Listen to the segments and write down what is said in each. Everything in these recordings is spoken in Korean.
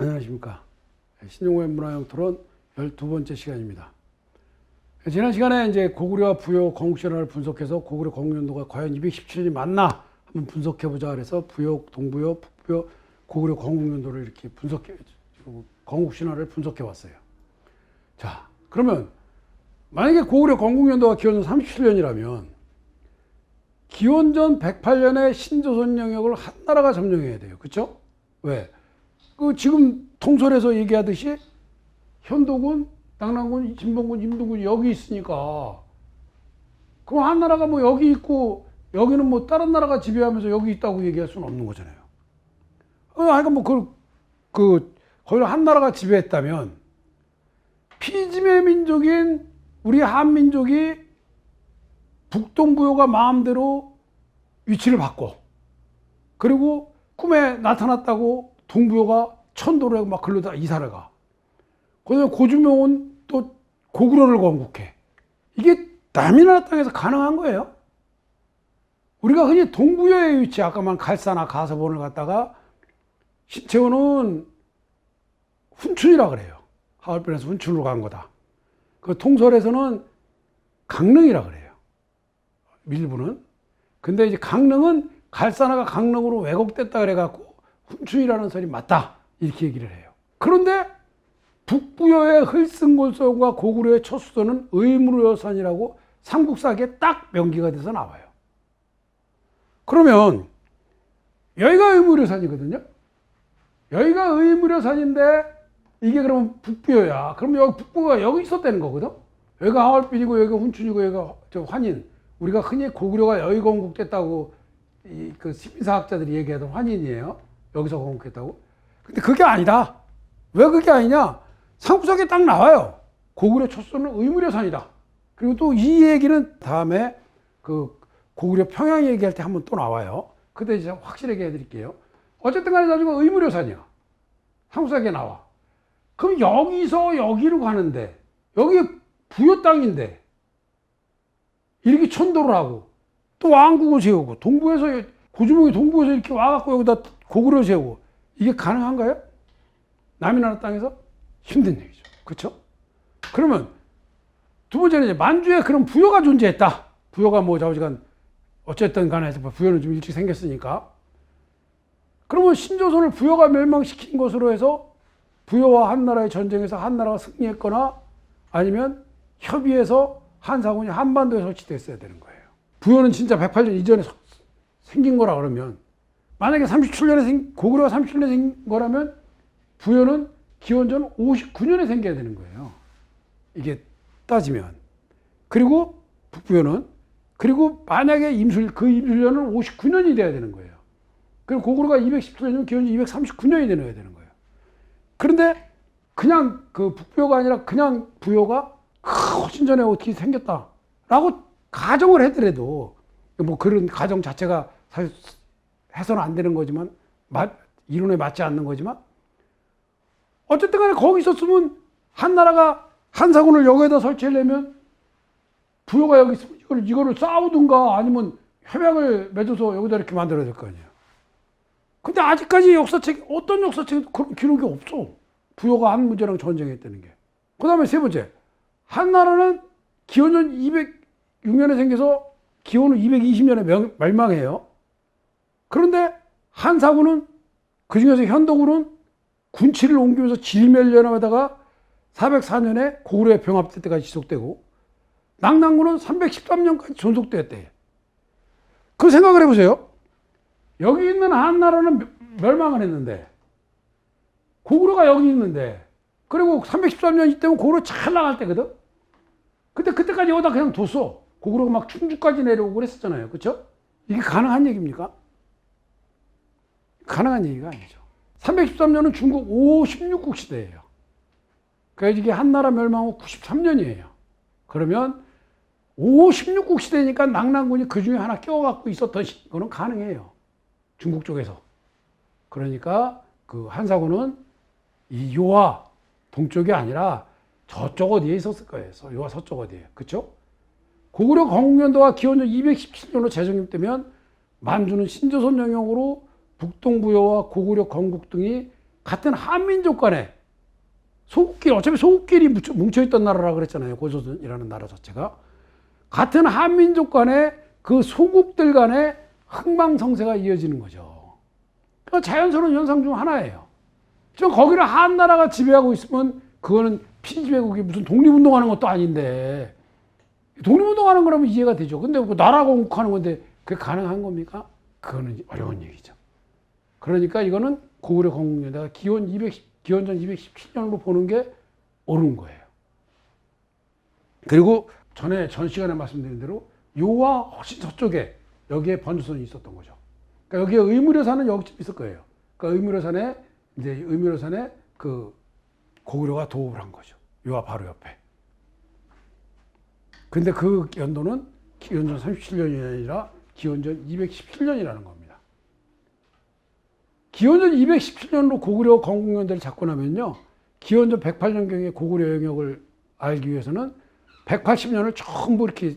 안녕하십니까. 신용호의 문화형 토론 12번째 시간입니다. 지난 시간에 이제 고구려와 부여 건국신화를 분석해서 고구려 건국연도가 과연 217년이 맞나 한번 분석해보자 그래서 부여, 동부여, 북부여, 고구려 건국연도를 이렇게 분석해, 건국신화를 분석해봤어요. 자, 그러면 만약에 고구려 건국연도가 기원전 37년이라면 기원전 108년에 신조선 영역을 한나라가 점령해야 돼요. 그렇죠? 왜? 그 지금 통솔에서 얘기하듯이 현도군, 당랑군, 진봉군, 임도군 여기 있으니까 그럼 한나라가 뭐 여기 있고 여기는 뭐 다른 나라가 지배하면서 여기 있다고 얘기할 수는 없는 거잖아요. 어, 하여간 뭐 그, 그, 거기를 한나라가 지배했다면 피지배 민족인 우리 한민족이 북동부요가 마음대로 위치를 바꿔. 그리고 꿈에 나타났다고 동부요가 천도로 막 글로 다 이사를 가. 그다음에 고주명은 또 고구려를 건국해. 이게 남이 나라 땅에서 가능한 거예요. 우리가 흔히 동부여의 위치, 아까만 갈사나 가서본을 갖다가 신채원은 훈춘이라 그래요. 하얼빈에서 훈춘으로 간 거다. 그 통솔에서는 강릉이라 그래요. 밀부는. 근데 이제 강릉은 갈사나가 강릉으로 왜곡됐다 그래갖고 훈춘이라는 설이 맞다. 이렇게 얘기를 해요. 그런데 북부여의 흘승골소과 고구려의 첫 수도는 의무로여산이라고 삼국사기에 딱 명기가 돼서 나와요. 그러면 여기가 의무려산이거든요. 여기가 의무려산인데 이게 그러면 북부여야. 그럼 여기 북부가 여기 있었다는 거거든. 여기가 하얼빈이고 여기가 훈춘이고 여기가 저 환인. 우리가 흔히 고구려가 여기 건국됐다고 이 그 시민사학자들이 얘기하던 환인이에요. 여기서 건국했다고. 근데 그게 아니다. 왜 그게 아니냐? 삼국사기에 딱 나와요. 고구려 초소는 의무려산이다. 그리고 또 이 얘기는 다음에 그 고구려 평양 얘기할 때 한번 또 나와요. 그때 이제 확실하게 해드릴게요. 어쨌든 간에 나중에 의무려산이야. 삼국사기에 나와. 그럼 여기서 여기로 가는데 여기 부여 땅인데 이렇게 천도를 하고 또 왕국을 세우고 동부에서 고주몽이 동부에서 이렇게 와갖고 여기다 고구려 세우고 이게 가능한가요? 남의 나라 땅에서 힘든 얘기죠. 그렇죠? 그러면 두 번째는 이제 만주에 그런 부여가 존재했다. 부여가 뭐 좌우지간 어쨌든 간에 부여는 좀 일찍 생겼으니까. 그러면 신조선을 부여가 멸망시킨 것으로 해서 부여와 한나라의 전쟁에서 한나라가 승리했거나 아니면 협의해서 한사군이 한반도에 설치됐어야 되는 거예요. 부여는 진짜 108년 이전에 생긴 거라 그러면 만약에 37년에 생, 고구려가 37년에 생긴 거라면 부여는 기원전 59년에 생겨야 되는 거예요. 이게 따지면. 그리고 북부여는 그리고 만약에 임술 그 임술년은 59년이 돼야 되는 거예요. 그리고 고구려가 217년 기원전 239년이 되어야 되는 거예요. 그런데 그냥 그 북부여가 아니라 그냥 부여가 훨씬 전에 어떻게 생겼다라고 가정을 해더라도 뭐 그런 가정 자체가 사실 해서는 안 되는 거지만 이론에 맞지 않는 거지만 어쨌든 간에 거기 있었으면 한 나라가 한 사군을 여기에다 설치하려면 부여가 여기 있으면 이거를, 이거를 싸우든가 아니면 협약을 맺어서 여기다 이렇게 만들어야 될 거 아니에요. 근데 아직까지 역사책, 어떤 역사책 그런 기록이 없어. 부여가 한 문제랑 전쟁했다는 게. 그 다음에 세 번째. 한 나라는 기원전 206년에 생겨서 기원은 220년에 멸망해요. 그런데 한사군은 그 중에서 현덕군은 군치를 옮기면서 질멸연합에다가 404년에 고구려에 병합될 때까지 지속되고 낙랑군은 313년까지 존속되었대. 그 생각을 해보세요. 여기 있는 한나라는 멸망을 했는데 고구려가 여기 있는데 그리고 313년 이때면 고구려 잘 나갈 때거든. 근데 그때까지 여기다 그냥 뒀어. 고구려가 막 충주까지 내려오고 그랬었잖아요. 그렇죠? 이게 가능한 얘기입니까? 가능한 얘기가 아니죠. 313년은 중국 5, 16국 시대예요. 그러니까 이게 한나라 멸망 후 93년이에요. 그러면 5, 16국 시대니까 낙랑군이 그 중에 하나 껴갖고 있었던 거는 가능해요. 중국 쪽에서. 그러니까 그 한사군은 이 요와 동쪽이 아니라 저쪽 어디에 있었을 거예요. 요와 서쪽 어디에. 그쵸? 고구려 건국년도가 기원전 217년으로 재정립되면 만주는 신조선 영역으로 북동부여와 고구려 건국 등이 같은 한민족 간에 소국끼리 어차피 뭉쳐- 뭉쳐있던 나라라 그랬잖아요. 고조선이라는 나라 자체가 같은 한민족 간에 그 소국들 간에 흥망성쇠가 이어지는 거죠. 그 자연스러운 현상 중 하나예요. 지금 거기를 한 나라가 지배하고 있으면 그거는 피지배국이 무슨 독립운동하는 것도 아닌데 독립운동하는 거라면 이해가 되죠. 근데 그 나라 공국하는 건데 그게 가능한 겁니까? 그거는 어려운 얘기죠. 그러니까 이거는 고구려 건국연대가 기원 210, 기원전 217년으로 보는 게 옳은 거예요. 그리고 전에 전 시간에 말씀드린 대로 요와 훨씬 저쪽에 여기에 번주선이 있었던 거죠. 그러니까 여기에 의무려산은 여기쯤 있을 거예요. 그러니까 의무려산에 이제 의무려산에 그 고구려가 도읍을 한 거죠. 요와 바로 옆에. 근데 그 연도는 기원전 37년이 아니라 기원전 217년이라는 겁니다. 기원전 217년으로 고구려 건국연대를 잡고 나면요. 기원전 108년경에 고구려 영역을 알기 위해서는 180년을 전부 이렇게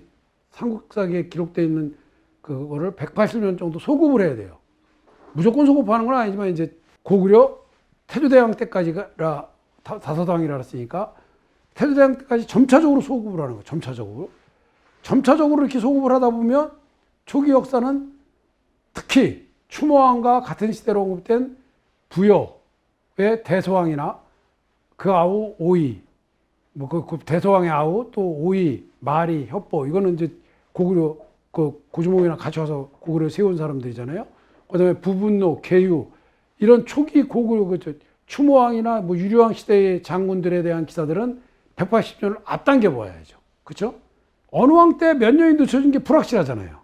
삼국사기에 기록되어 있는 그거를 180년 정도 소급을 해야 돼요. 무조건 소급하는 건 아니지만 이제 고구려 태조대왕 때까지가 다- 다서당이라 했으니까 태조대왕 때까지 점차적으로 소급을 하는 거예요. 점차적으로. 점차적으로 이렇게 소급을 하다 보면 초기 역사는 특히 추모왕과 같은 시대로 언급된 부여의 대소왕이나 그 아우 오이, 뭐그 그 대소왕의 아우 또 오이, 마리, 협보 이거는 이제 고구려 그 고주몽이랑 같이 와서 고구려 세운 사람들이잖아요. 그다음에 부분노, 계유 이런 초기 고구려 그저 추모왕이나 뭐 유려왕 시대의 장군들에 대한 기사들은 180년을 앞당겨 봐야죠. 그렇죠? 어느 왕 때 몇 년이 늦춰진 게 불확실하잖아요.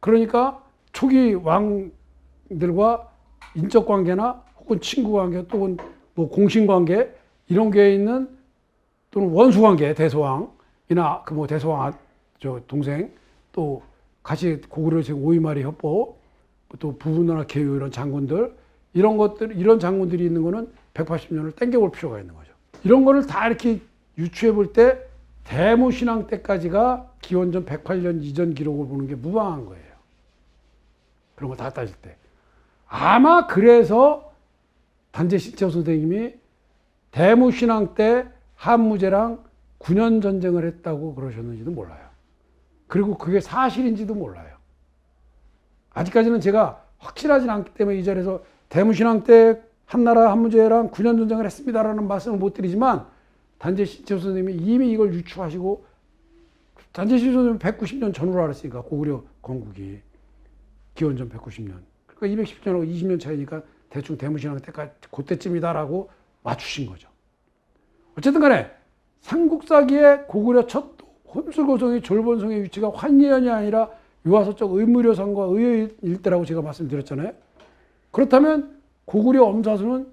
그러니까 초기 왕들과 인적 관계나 혹은 친구 관계 또는 뭐 공신 관계 이런 게 있는 또는 원수 관계 대소왕이나 그 뭐 대소왕 아- 저 동생 또 같이 고구려 지금 오이마리 협보 또 부분노나 계유 이런 장군들 이런 것들 이런 장군들이 있는 거는 180년을 땡겨볼 필요가 있는 거죠. 이런 거를 다 이렇게 유추해 볼 때 대무신앙 때까지가 기원전 108년 이전 기록을 보는 게 무방한 거예요. 그런 거 다 따질 때. 아마 그래서 단재 신채호 선생님이 대무신앙 때 한무제랑 9년 전쟁을 했다고 그러셨는지도 몰라요. 그리고 그게 사실인지도 몰라요. 아직까지는 제가 확실하진 않기 때문에 이 자리에서 대무신앙 때 한나라 한무제랑 9년 전쟁을 했습니다라는 말씀을 못 드리지만 단재 신채호 선생님이 이미 이걸 유추하시고 단재 신채호 선생님은 190년 전후로 알았으니까 고구려 건국이 기원전 190년. 그러니까 210년하고 20년 차이니까 대충 대무신앙 때까지 그때쯤이다라고 맞추신 거죠. 어쨌든 간에 삼국사기의 고구려 첫 홈술고성의 졸본성의 위치가 환예현이 아니라 유화서적 의무려산과 의의 일대라고 제가 말씀드렸잖아요. 그렇다면 고구려 엄사수는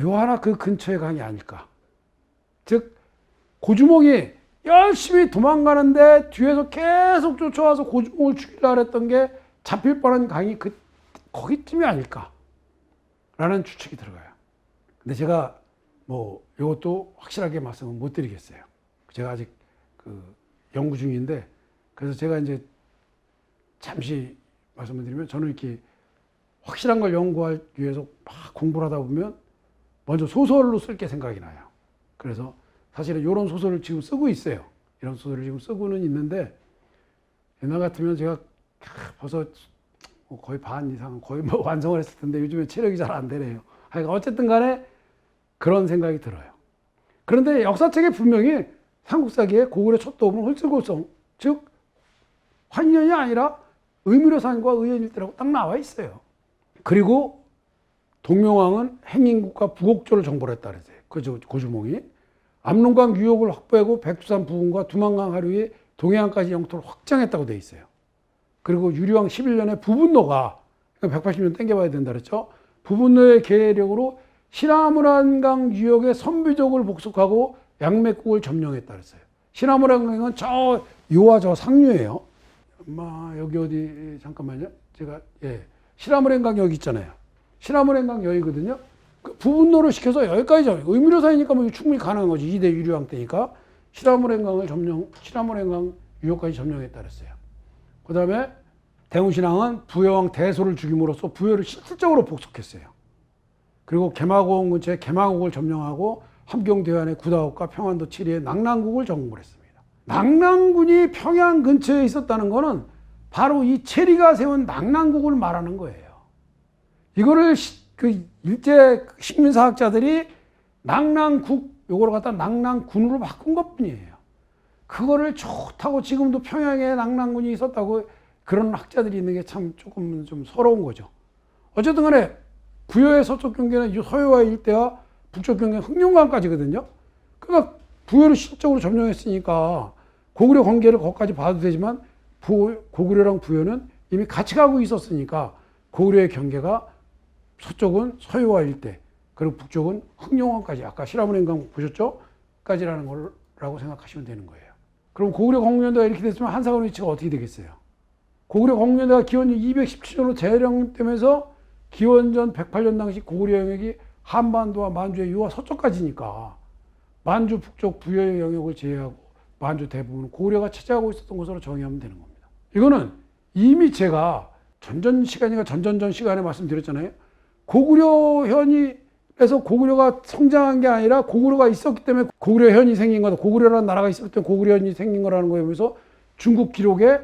요 하나 그 근처의 강이 아닐까. 즉 고주몽이 열심히 도망가는데 뒤에서 계속 쫓아와서 고주몽을 죽이려 했던 게 잡힐 뻔한 강이 그 거기쯤이 아닐까. 라는 추측이 들어가요. 근데 제가 뭐 이것도 확실하게 말씀은 못 드리겠어요. 제가 아직 그 연구 중인데 그래서 제가 이제 잠시 말씀을 드리면 저는 이렇게 확실한 걸 연구하기 위해서 막 공부를 하다 보면 먼저 소설로 쓸 게 생각이 나요. 그래서 사실은 이런 소설을 지금 쓰고 있어요. 이런 소설을 지금 쓰고는 있는데 옛날 같으면 제가 벌써 뭐 거의 반 이상 거의 뭐 완성을 했을 텐데 요즘에 체력이 잘 안 되네요. 하여간 어쨌든 간에 그런 생각이 들어요. 그런데 역사책에 분명히 삼국사기에 고구려 첫 도읍은 홀슬고성, 즉 환년이 아니라 의무려산과 의연일대라고 딱 나와 있어요. 그리고 동명왕은 행인국과 부곡조를 정벌 했다 그랬어요. 그 고주몽이. 압록강 유역을 확보하고 백두산 부근과 두만강 하류에 동해안까지 영토를 확장했다고 돼 있어요. 그리고 유리왕 11년에 부분노가 180년 땡겨봐야 된다 그랬죠. 부분노의 계력으로 신라무란강 유역의 선비족을 복속하고 양맥국을 점령했다 그랬어요. 신라무란강은 저 요와 저 상류예요. 아마 여기 어디 잠깐만요. 제가 예 신라무란강 여기 있잖아요. 신라무란강 여기거든요. 그 부분노를 시켜서 여기까지 점 의무료사이니까 뭐 충분히 가능한 거지. 2대 유리왕 때니까 신라무란강을 점령 신라무란강 유역까지 점령했다 그랬어요. 그 다음에 대무신앙은 부여왕 대소를 죽임으로써 부여를 실질적으로 복속했어요. 그리고 개마고원 근처에 개마국을 점령하고 함경대환의 구다옥과 평안도 7리에 낙랑국을 점령을 했습니다. 낙랑군이 평양 근처에 있었다는 것은 바로 이 체리가 세운 낙랑국을 말하는 거예요. 이거를 시- 그 일제 식민사학자들이 낙랑국 요거를 갖다 낙랑군으로 바꾼 것뿐이에요. 그거를 좋다고 지금도 평양에 낙랑군이 있었다고 그런 학자들이 있는 게 참 조금 좀 서러운 거죠. 어쨌든 간에 부여의 서쪽 경계는 이 서해와 일대와 북쪽 경계는 흑룡강까지거든요. 그러니까 부여를 실적으로 점령했으니까 고구려 관계를 거기까지 봐도 되지만 부- 고구려랑 부여는 이미 같이 가고 있었으니까 고구려의 경계가 서쪽은 서해와 일대 그리고 북쪽은 흑룡강까지 아까 시라문행강 보셨죠? 까지라는 거라고 생각하시면 되는 거예요. 그럼 고구려 공군연대가 이렇게 됐으면 한사관 위치가 어떻게 되겠어요? 고구려 공군연대가 기원전 217년으로 재령되면서 기원전 108년 당시 고구려 영역이 한반도와 만주의 유화 서쪽까지니까 만주 북쪽 부여의 영역을 제외하고 만주 대부분은 고구려가 차지하고 있었던 것으로 정의하면 되는 겁니다. 이거는 이미 제가 전전 시간이가 전전전 시간에 말씀드렸잖아요. 고구려 현이에서 고구려가 성장한 게 아니라 고구려가 있었기 때문에 고구려 현이 생긴 거다. 고구려라는 나라가 있었기 때문에 고구려 현이 생긴 거라는 거에 비해서 중국 기록에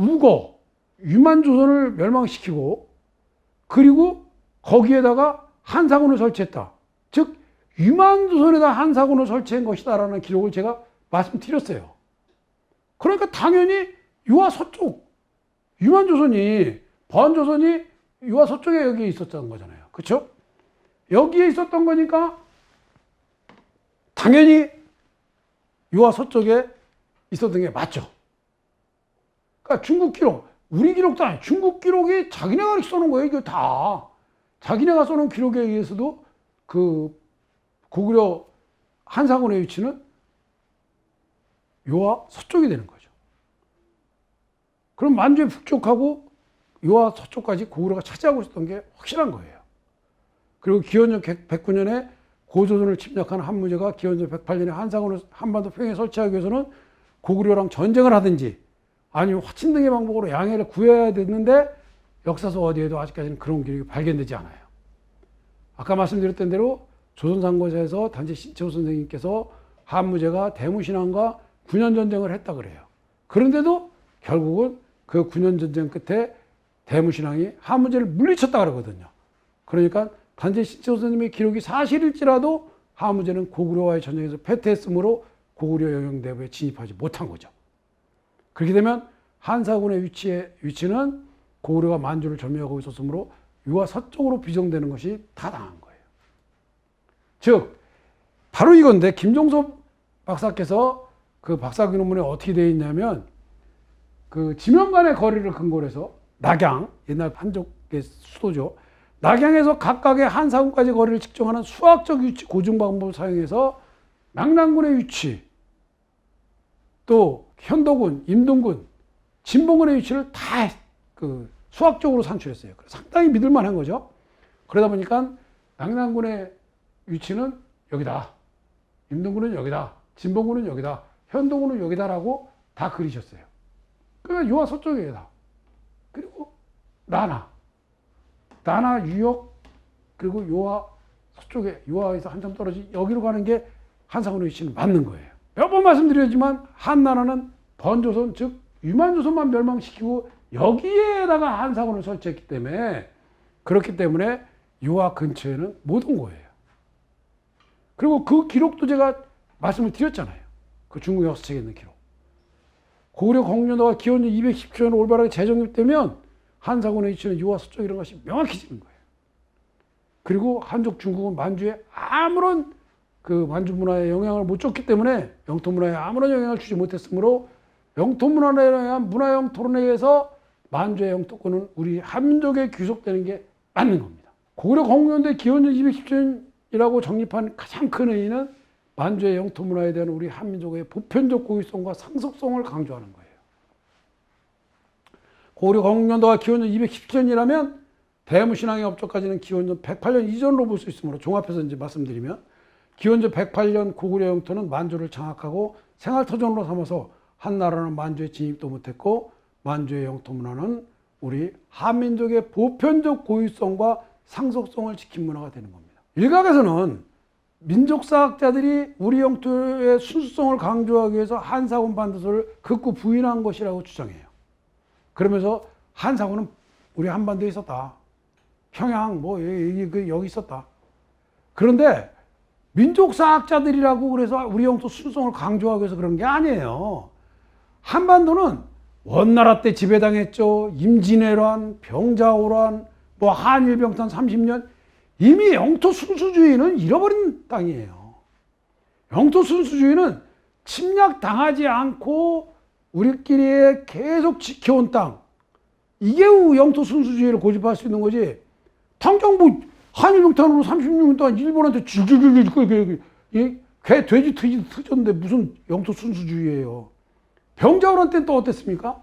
우거 유만조선을 멸망시키고 그리고 거기에다가 한사군을 설치했다. 즉 유만조선에다 한사군을 설치한 것이다라는 기록을 제가 말씀드렸어요. 그러니까 당연히 유화 서쪽 유만조선이 번조선이 유화 서쪽에 여기 있었던 거잖아요. 그렇죠? 여기에 있었던 거니까 당연히 유화 서쪽에 있었던 게 맞죠. 그러니까 중국 기록, 우리 기록도 아니에요. 중국 기록이 자기네가 써놓은 거예요. 이거 다. 자기네가 써놓은 기록에 의해서도 그 고구려 한사군의 위치는 요하 서쪽이 되는 거죠. 그럼 만주의 북쪽하고 요하 서쪽까지 고구려가 차지하고 있었던 게 확실한 거예요. 그리고 기원전 109년에 고조선을 침략한 한무제가 기원전 108년에 한사군을 한반도 평양에 설치하기 위해서는 고구려랑 전쟁을 하든지 아니면 화친 등의 방법으로 양해를 구해야 됐는데 역사서 어디에도 아직까지는 그런 기록이 발견되지 않아요. 아까 말씀드렸던 대로 조선상고사에서 단지 신채호 선생님께서 한무제가 대무신앙과 9년 전쟁을 했다 그래요. 그런데도 결국은 그 9년 전쟁 끝에 대무신앙이 한무제를 물리쳤다 그러거든요. 그러니까 단지 신채호 선생님의 기록이 사실일지라도 한무제는 고구려와의 전쟁에서 패퇴했으므로 고구려 영역 내부에 진입하지 못한 거죠. 그렇게 되면 한사군의 위치에, 위치는 고구려가 만주를 점유하고 있었으므로 유화 서쪽으로 비정되는 것이 타당한 거예요. 즉, 바로 이건데, 김종섭 박사께서 그 박사기 논문에 어떻게 되어 있냐면, 그 지명 간의 거리를 근거로 해서 낙양, 옛날 한족의 수도죠. 낙양에서 각각의 한사군까지 거리를 측정하는 수학적 위치 고증 방법을 사용해서 망랑군의 위치, 또 현도군, 임동군, 진봉군의 위치를 다 그 수학적으로 산출했어요. 상당히 믿을 만한 거죠. 그러다 보니까 낙랑군의 위치는 여기다, 임동군은 여기다, 진봉군은 여기다, 현도군은 여기다라고 다 그리셨어요. 그러니까 요하 서쪽에다 그리고 나나, 나나 유역 그리고 요하 서쪽에 요하에서 한참 떨어진 여기로 가는 게 한사군의 위치는 맞는 거예요. 몇 번 말씀드렸지만 한나라는 번조선 즉 유만조선만 멸망시키고 여기에다가 한사군을 설치했기 때문에 그렇기 때문에 요하 근처에는 못 온 거예요. 그리고 그 기록도 제가 말씀을 드렸잖아요. 그 중국 역사책에 있는 기록. 고구려 공년도가 기원전 210년으로 올바르게 재정립되면 한사군의 위치는 유화 서쪽 이런 것이 명확해지는 거예요. 그리고 한족 중국은 만주에 아무런 그 만주 문화에 영향을 못 줬기 때문에 영토 문화에 아무런 영향을 주지 못했으므로 영토 문화에 의한 문화 영토론에 의해서 만주의 영토권은 우리 한민족에 귀속되는 게 맞는 겁니다. 고구려 공연대 기원전 210년이라고 정립한 가장 큰 의의는 만주의 영토 문화에 대한 우리 한민족의 보편적 고유성과 상속성을 강조하는 거예요. 고구려 공연도가 기원전 210년이라면 대무신앙의 업적까지는 기원전 108년 이전으로 볼 수 있으므로 종합해서 이제 말씀드리면 기원전 108년 고구려 영토는 만주를 장악하고 생활터전으로 삼아서 한나라는 만주에 진입도 못했고 만주의 영토 문화는 우리 한민족의 보편적 고유성과 상속성을 지킨 문화가 되는 겁니다. 일각에서는 민족사학자들이 우리 영토의 순수성을 강조하기 위해서 한사군 반도서를 극구 부인한 것이라고 주장해요. 그러면서 한사군은 우리 한반도에 있었다. 평양 뭐 여기, 그 여기 있었다. 그런데 민족사학자들이라고 그래서 우리 영토 순수성을 강조하기 위해서 그런 게 아니에요. 한반도는 원나라 때 지배당했죠. 임진왜란, 병자호란, 뭐 한일병탄 30년 이미 영토 순수주의는 잃어버린 땅이에요. 영토 순수주의는 침략 당하지 않고 우리끼리 계속 지켜온 땅. 이게 영토 순수주의를 고집할 수 있는 거지. 당장 뭐 한일병탄으로 36년 동안 일본한테 질질질질 개 돼지 트지 트졌는데 무슨 영토 순수주의예요. 병자호란 때는 또 어땠습니까?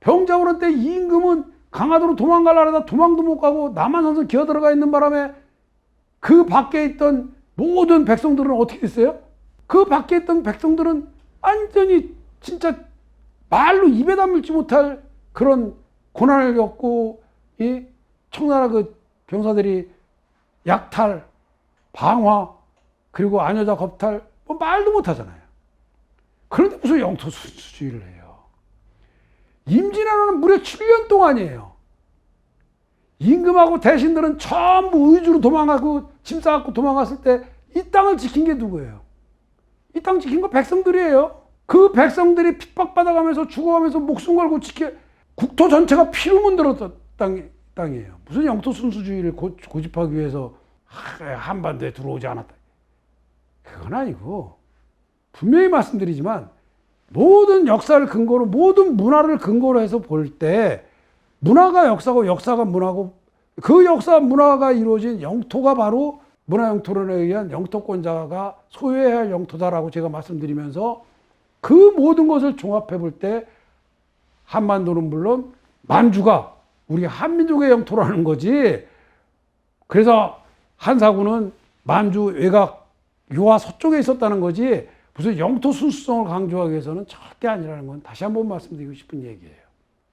병자호란 때 임금은 강화도로 도망가려다 도망도 못 가고 남한산성 기어 들어가 있는 바람에 그 밖에 있던 모든 백성들은 어떻게 됐어요? 그 밖에 있던 백성들은 완전히 진짜 말로 입에 담을지 못할 그런 고난을 겪고 이 청나라 그 병사들이 약탈, 방화, 그리고 안여자 겁탈 뭐 말도 못 하잖아요. 그런데 무슨 영토 수주의를 해요? 임진왜란은 무려 7년 동안이에요. 임금하고 대신들은 전부 의주로 도망가고 짐 싸갖고 도망갔을 때 이 땅을 지킨 게 누구예요? 이 땅 지킨 거 백성들이에요. 그 백성들이 핍박받아가면서 죽어가면서 목숨 걸고 지켜 국토 전체가 피로 문들었던 땅, 땅이에요. 무슨 영토 순수주의를 고, 고집하기 위해서 한반도에 들어오지 않았다. 그건 아니고 분명히 말씀드리지만 모든 역사를 근거로 모든 문화를 근거로 해서 볼 때 문화가 역사고 역사가 문화고 그 역사 문화가 이루어진 영토가 바로 문화 영토론에 의한 영토권자가 소유해야 할 영토다라고 제가 말씀드리면서 그 모든 것을 종합해 볼 때 한반도는 물론 만주가 우리 한민족의 영토라는 거지. 그래서 한사군은 만주 외곽 유화 서쪽에 있었다는 거지. 무슨 영토 순수성을 강조하기 위해서는 절대 아니라는 건 다시 한번 말씀드리고 싶은 얘기예요.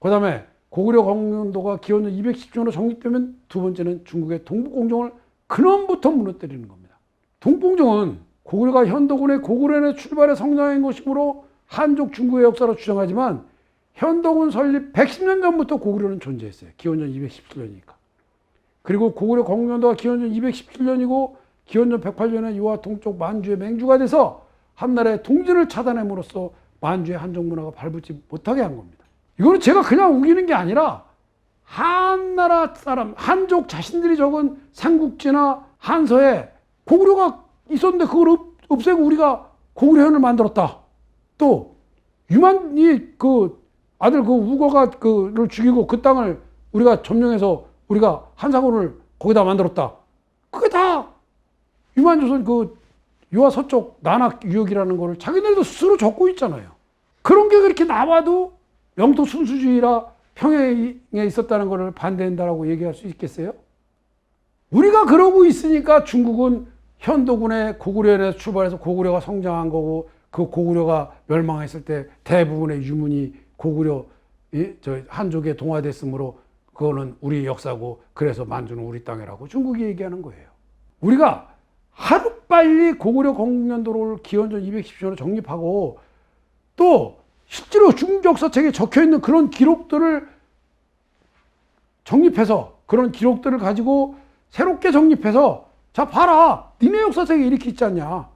그 다음에 고구려 공연도가 기원전 210년으로 정립되면 두 번째는 중국의 동북공정을 근원부터 무너뜨리는 겁니다. 동북공정은 고구려가 현도군의 고구려의 출발에 성장한 것이므로 한족 중국의 역사로 주장하지만 현도군 설립 110년 전부터 고구려는 존재했어요. 기원전 217년이니까. 그리고 고구려 공연도가 기원전 217년이고 기원전 108년에 유화 동쪽 만주의 맹주가 돼서 한나라의 통진을 차단함으로써 만주의 한족 문화가 발붙지 못하게 한 겁니다. 이거는 제가 그냥 우기는 게 아니라 한나라 사람, 한족 자신들이 적은 삼국지나 한서에 고구려가 있었는데 그걸 없, 애고 우리가 고구려현을 만들었다. 또 유만이 그 아들 그 우거가 그를 죽이고 그 땅을 우리가 점령해서 우리가 한사군을 거기다 만들었다. 그게 다 유만조선 그 유아 서쪽 난학 유역이라는 거를 자기네들도 스스로 적고 있잖아요. 그런 게 그렇게 나와도 영토 순수주의라 평양에 있었다는 것을 반대한다라고 얘기할 수 있겠어요? 우리가 그러고 있으니까 중국은 현도군의 고구려에서 출발해서 고구려가 성장한 거고 그 고구려가 멸망했을 때 대부분의 유문이 고구려 저 한족에 동화됐으므로 그거는 우리 역사고 그래서 만주는 우리 땅이라고 중국이 얘기하는 거예요. 우리가 하루빨리 고구려 공년도를 기원전 210년으로 정립하고 또 실제로 중국 역사책에 적혀 있는 그런 기록들을 정립해서 그런 기록들을 가지고 새롭게 정립해서 자 봐라 니네 역사책에 이렇게 있지 않냐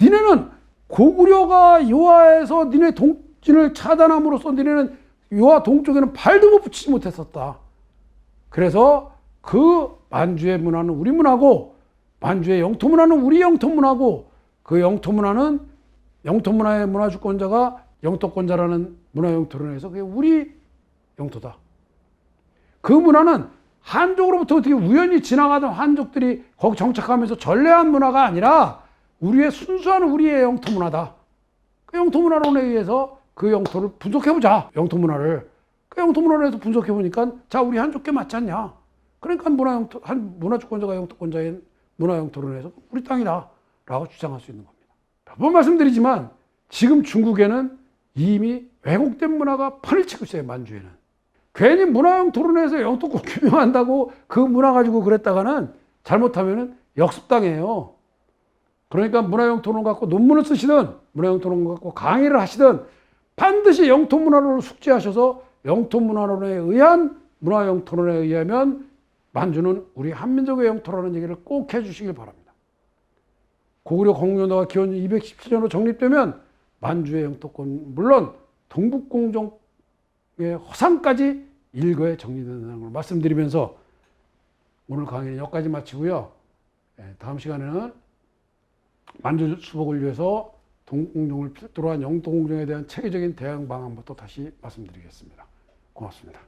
니네는 고구려가 요하에서 니네 동 진을 차단함으로써 니네는 요하 동쪽에는 발도 못 붙이지 못했었다 그래서 그 만주의 문화는 우리 문화고 만주의 영토 문화는 우리 영토 문화고 그 영토 문화는 영토 문화의 문화 주권자가 영토권자라는 문화 영토를 해서 그게 우리 영토다. 그 문화는 한족으로부터 어떻게 우연히 지나가던 한족들이 거기 정착하면서 전래한 문화가 아니라 우리의 순수한 우리의 영토 문화다. 그 영토 문화론에 의해서 그 영토를 분석해보자. 영토 문화를. 그 영토 문화론에서 분석해보니까 자, 우리 한족계 맞지 않냐. 그러니까 문화 영토, 한 문화 주권자가 영토권자인 문화 영토를 해서 우리 땅이다. 라고 주장할 수 있는 겁니다. 몇 번 말씀드리지만 지금 중국에는 이미 왜곡된 문화가 판을 치고 있어요, 만주에는. 괜히 문화형 토론회에서 영토권 규명한다고 그 문화 가지고 그랬다가는 잘못하면은 역습당해요. 그러니까 문화형 토론 갖고 논문을 쓰시든 문화형 토론 갖고 강의를 하시든 반드시 영토 문화론을 숙지하셔서 영토 문화론에 의한 문화형 토론에 의하면 만주는 우리 한민족의 영토라는 얘기를 꼭 해주시길 바랍니다. 고구려 공유도가 기원 217년으로 정립되면 만주의 영토권 물론 동북공정의 허상까지 일거에 정리된다는 걸 말씀드리면서 오늘 강의는 여기까지 마치고요. 예, 다음 시간에는 만주 수복을 위해서 동공정을 필두로 한 영토공정에 대한 체계적인 대응 방안부터 다시 말씀드리겠습니다. 고맙습니다.